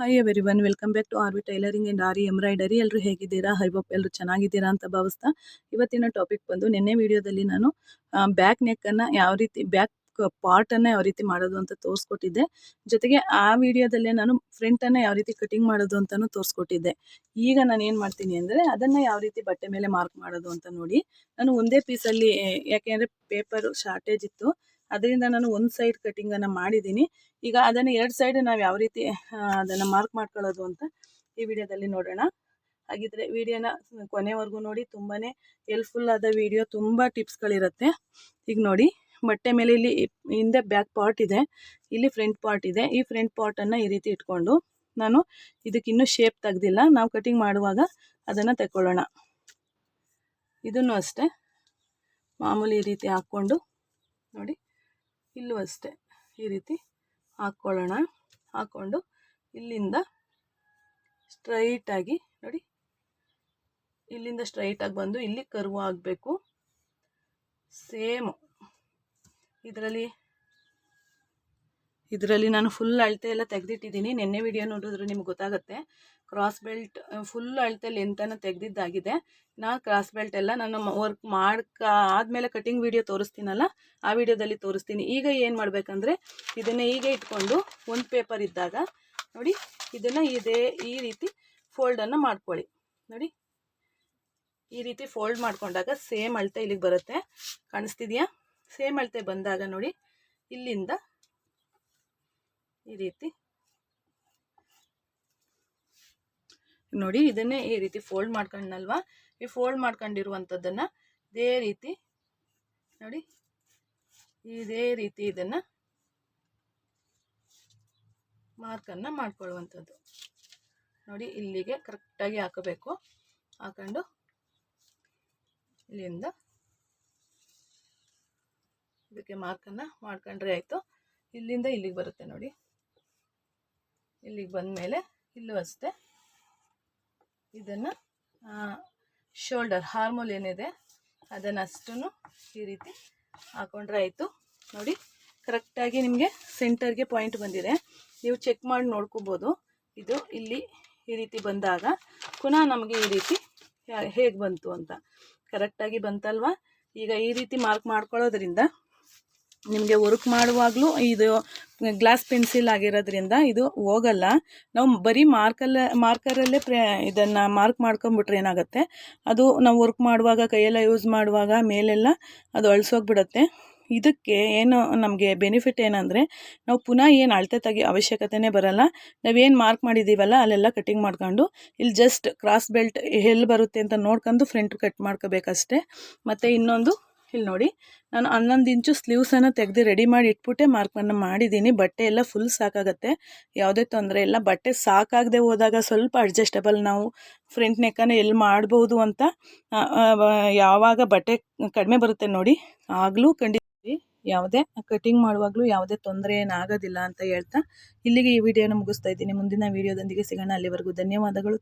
Hi everyone welcome back to R V tailoring and aari embroidery ಎಲ್ಲರೂ ಹೇಗಿದ್ದೀರಾ? High Baap ಎಲ್ಲರೂ ಚೆನ್ನಾಗಿದ್ದೀರಾ ಅಂತ ಭಾವಿಸ್ತಾ ಇವತ್ತಿನ ಟಾಪಿಕ್ ಬಂದು ನಿನ್ನೆ ವಿಡಿಯೋದಲ್ಲಿ ನಾನು ಬ್ಯಾಕ್ ನೆಕ್ಕನ್ನು ಯಾವ ರೀತಿ ಬ್ಯಾಕ್ ಪಾರ್ಟನ್ನು ಯಾವ ರೀತಿ ಮಾಡೋದು ಅಂತ ತೋರಿಸ್ಕೊಟ್ಟಿದ್ದೆ. ಜೊತೆಗೆ ಆ ವಿಡಿಯೋದಲ್ಲೇ ನಾನು ಫ್ರಂಟನ್ನು ಯಾವ ರೀತಿ ಕಟಿಂಗ್ ಮಾಡೋದು ಅಂತಲೂ ತೋರಿಸ್ಕೊಟ್ಟಿದ್ದೆ. ಈಗ ನಾನು ಏನು ಮಾಡ್ತೀನಿ ಅಂದರೆ ಅದನ್ನು ಯಾವ ರೀತಿ ಬಟ್ಟೆ ಮೇಲೆ ಮಾರ್ಕ್ ಮಾಡೋದು ಅಂತ ನೋಡಿ. ನಾನು ಒಂದೇ ಪೀಸಲ್ಲಿ ಯಾಕೆಂದರೆ ಪೇಪರು ಶಾರ್ಟೇಜ್ ಇತ್ತು. ಅದರಿಂದ ನಾನು ಒಂದು ಸೈಡ್ ಕಟಿಂಗನ್ನು ಮಾಡಿದ್ದೀನಿ. ಈಗ ಅದನ್ನು ಎರಡು ಸೈಡ್ ನಾವು ಯಾವ ರೀತಿ ಅದನ್ನು ಮಾರ್ಕ್ ಮಾಡ್ಕೊಳ್ಳೋದು ಅಂತ ಈ ವಿಡಿಯೋದಲ್ಲಿ ನೋಡೋಣ. ಹಾಗಿದ್ರೆ ವಿಡಿಯೋನ ಕೊನೆವರೆಗೂ ನೋಡಿ ತುಂಬಾ ಹೆಲ್ಪ್ಫುಲ್ ಆದ ವಿಡಿಯೋ, ತುಂಬ ಟಿಪ್ಸ್ಗಳಿರುತ್ತೆ. ಈಗ ನೋಡಿ, ಬಟ್ಟೆ ಮೇಲೆ ಇಲ್ಲಿ ಹಿಂದೆ ಬ್ಯಾಕ್ ಪಾರ್ಟ್ ಇದೆ, ಇಲ್ಲಿ ಫ್ರಂಟ್ ಪಾರ್ಟ್ ಇದೆ. ಈ ಫ್ರಂಟ್ ಪಾರ್ಟನ್ನು ಈ ರೀತಿ ಇಟ್ಕೊಂಡು ನಾನು ಇದಕ್ಕಿನ್ನೂ ಶೇಪ್ ತೆಗ್ದಿಲ್ಲ. ನಾವು ಕಟಿಂಗ್ ಮಾಡುವಾಗ ಅದನ್ನು ತಗೊಳ್ಳೋಣ ಇದನ್ನು ಅಷ್ಟೇ, ಮಾಮೂಲಿ ಈ ರೀತಿ ಹಾಕ್ಕೊಂಡು ನೋಡಿ. ಇಲ್ಲೂ ಅಷ್ಟೇ. ಈ ರೀತಿ ಹಾಕ್ಕೊಳ್ಳೋಣ ಹಾಕ್ಕೊಂಡು ಇಲ್ಲಿಂದ ಸ್ಟ್ರೈಟಾಗಿ ನೋಡಿ. ಇಲ್ಲಿಂದ ಸ್ಟ್ರೈಟಾಗಿ ಬಂದು ಇಲ್ಲಿ ಕರ್ವ್ ಆಗಬೇಕು. ಸೇಮು. ಇದರಲ್ಲಿ ಇದರಲ್ಲಿ ನಾನು ಫುಲ್ ಅಳತೆ ಎಲ್ಲ ತೆಗೆದಿಟ್ಟಿದ್ದೀನಿ. ನಿನ್ನೆ ವಿಡಿಯೋ ನೋಡಿದ್ರೆ ನಿಮ್ಗೆ ಗೊತ್ತಾಗುತ್ತೆ. ಕ್ರಾಸ್ ಬೆಲ್ಟ್ ಫುಲ್ ಅಳತೆ ಲೆಂತನ್ನು ತೆಗೆದಿದ್ದಾಗಿದೆ. ನಾ ಕ್ರಾಸ್ ಬೆಲ್ಟ್ ಎಲ್ಲ ನಾನು ವರ್ಕ್ ಮಾಡ್ಕ, ಆದಮೇಲೆ ಕಟಿಂಗ್ ವಿಡಿಯೋ ತೋರಿಸ್ತೀನಲ್ಲ, ಆ ವಿಡಿಯೋದಲ್ಲಿ ತೋರಿಸ್ತೀನಿ. ಈಗ ಏನು ಮಾಡಬೇಕಂದ್ರೆ, ಇದನ್ನೇ ಹೀಗೆ ಇಟ್ಕೊಂಡು ಒಂದು ಪೇಪರ್ ಇದ್ದಾಗ, ನೋಡಿ, ಇದನ್ನು ಇದೇ, ಈ ರೀತಿ ಫೋಲ್ಡನ್ನು ಮಾಡ್ಕೊಳ್ಳಿ. ನೋಡಿ, ಈ ರೀತಿ ಫೋಲ್ಡ್ ಮಾಡ್ಕೊಂಡಾಗ ಸೇಮ್ ಅಳತೆ ಇಲ್ಲಿಗೆ ಬರುತ್ತೆ. ಕಾಣಿಸ್ತಿದೆಯಾ? ಸೇಮ್ ಅಳತೆ ಬಂದಾಗ ನೋಡಿ, ಇಲ್ಲಿಂದ ಈ ರೀತಿ. ನೋಡಿ, ಇದನ್ನೇ ಈ ರೀತಿ ಫೋಲ್ಡ್ ಮಾಡ್ಕೊಂಡಲ್ವಾ ಈ ಫೋಲ್ಡ್ ಮಾಡ್ಕೊಂಡಿರುವಂಥದ್ದನ್ನು ಇದೇ ರೀತಿ, ನೋಡಿ, ಇದೇ ರೀತಿ ಇದನ್ನು ಮಾರ್ಕನ್ನು ಮಾಡ್ಕೊಳ್ಳುವಂಥದ್ದು. ನೋಡಿ, ಇಲ್ಲಿಗೆ ಕರೆಕ್ಟಾಗಿ ಹಾಕಬೇಕು. ಹಾಕೊಂಡು ಇಲ್ಲಿಂದ ಇದಕ್ಕೆ ಮಾರ್ಕನ್ನು ಮಾಡ್ಕೊಂಡ್ರೆ ಆಯಿತು. ಇಲ್ಲಿಂದ ಇಲ್ಲಿಗೆ ಬರುತ್ತೆ ನೋಡಿ. ಇಲ್ಲಿಗೆ ಬಂದ ಮೇಲೆ ಇಲ್ಲೂ ಅಷ್ಟೇ. ಇದನ್ನು ಶೋಲ್ಡರ್ ಹಾರ್ಮೋಲ್ ಏನಿದೆ ಅದನ್ನು ಅಷ್ಟೂ ಈ ರೀತಿ ಹಾಕೊಂಡ್ರೆ ಆಯಿತು. ನೋಡಿ ಕರೆಕ್ಟಾಗಿ ನಿಮಗೆ ಸೆಂಟರ್ಗೆ ಪಾಯಿಂಟ್ ಬಂದಿದೆ. ನೀವು ಚೆಕ್ ಮಾಡಿ ನೋಡ್ಕೋಬೋದು. ಇದು ಇಲ್ಲಿ ಈ ರೀತಿ ಬಂದಾಗ ಪುನಃ ನಮಗೆ ಈ ರೀತಿ ಹೇಗೆ ಬಂತು ಅಂತ. ಕರೆಕ್ಟಾಗಿ ಬಂತಲ್ವಾ? ಈಗ ಈ ರೀತಿ ಮಾರ್ಕ್ ಮಾಡ್ಕೊಳ್ಳೋದ್ರಿಂದ ನಿಮಗೆ ವರ್ಕ್ ಮಾಡುವಾಗಲೂ ಇದು ಗ್ಲಾಸ್ ಪೆನ್ಸಿಲ್ ಆಗಿರೋದ್ರಿಂದ ಇದು ಹೋಗಲ್ಲ. ನಾವು ಬರೀ ಮಾರ್ಕಲ್ಲೇ ಮಾರ್ಕರಲ್ಲೇ ಪ್ರೇ, ಇದನ್ನು ಮಾರ್ಕ್ ಮಾಡ್ಕೊಂಬಿಟ್ರೆ ಏನಾಗುತ್ತೆ? ಅದು ನಾವು ವರ್ಕ್ ಮಾಡುವಾಗ, ಕೈಯೆಲ್ಲ ಯೂಸ್ ಮಾಡುವಾಗ ಮೇಲೆಲ್ಲ ಅದು ಅಳಿಸೋಗ್ಬಿಡುತ್ತೆ. ಇದಕ್ಕೆ ಏನು ನಮಗೆ ಬೆನಿಫಿಟ್ ಏನಂದರೆ, ನಾವು ಪುನಃ ಏನು ಅಳತೆ ತೆಗಿ, ಅವಶ್ಯಕತೆನೇ ಬರಲ್ಲ. ನಾವೇನು ಮಾರ್ಕ್ ಮಾಡಿದ್ದೀವಲ್ಲ ಅಲ್ಲೆಲ್ಲ ಕಟಿಂಗ್ ಮಾಡ್ಕೊಂಡು, ಇಲ್ಲಿ ಜಸ್ಟ್ ಕ್ರಾಸ್ ಬೆಲ್ಟ್ ಎಲ್ಲಿ ಬರುತ್ತೆ ಅಂತ ನೋಡ್ಕೊಂಡು ಫ್ರಂಟ್ ಕಟ್ ಮಾಡ್ಕೋಬೇಕಷ್ಟೆ. ಮತ್ತು ಇನ್ನೊಂದು ಇಲ್ಲಿ ನೋಡಿ. ನಾನು ಹನ್ನೊಂದು ಇಂಚು ಸ್ಲೀವ್ಸನ್ನು ತೆಗೆದು ರೆಡಿ ಮಾಡಿ ಇಟ್ಬಿಟ್ಟೆ ಮಾರ್ಕನ್ನು ಮಾಡಿದ್ದೀನಿ. ಬಟ್ಟೆ ಎಲ್ಲ ಫುಲ್ ಸಾಕಾಗತ್ತೆ. ಯಾವುದೇ ತೊಂದರೆ ಇಲ್ಲ. ಬಟ್ಟೆ ಸಾಕಾಗದೆ ಹೋದಾಗ ಸ್ವಲ್ಪ ಅಡ್ಜಸ್ಟಬಲ್ ನಾವು ಫ್ರಂಟ್ ನೆಕ್ಕನ್ನು ಎಲ್ಲಿ ಮಾಡ್ಬೋದು ಅಂತ ಯಾವಾಗ ಬಟ್ಟೆ ಕಡಿಮೆ ಬರುತ್ತೆ ನೋಡಿ. ಆಗಲೂ ಖಂಡಿತ ಯಾವುದೇ ಕಟಿಂಗ್ ಮಾಡುವಾಗಲೂ ಯಾವುದೇ ತೊಂದರೆ ಏನಾಗೋದಿಲ್ಲ ಅಂತ ಹೇಳ್ತಾ ಇಲ್ಲಿಗೆ ಈ ವಿಡಿಯೋನ ಮುಗಿಸ್ತಾ ಇದ್ದೀನಿ. ಮುಂದಿನ ವಿಡಿಯೋದೊಂದಿಗೆ ಸಿಗೋಣ. ಅಲ್ಲಿವರೆಗೂ ಧನ್ಯವಾದಗಳು.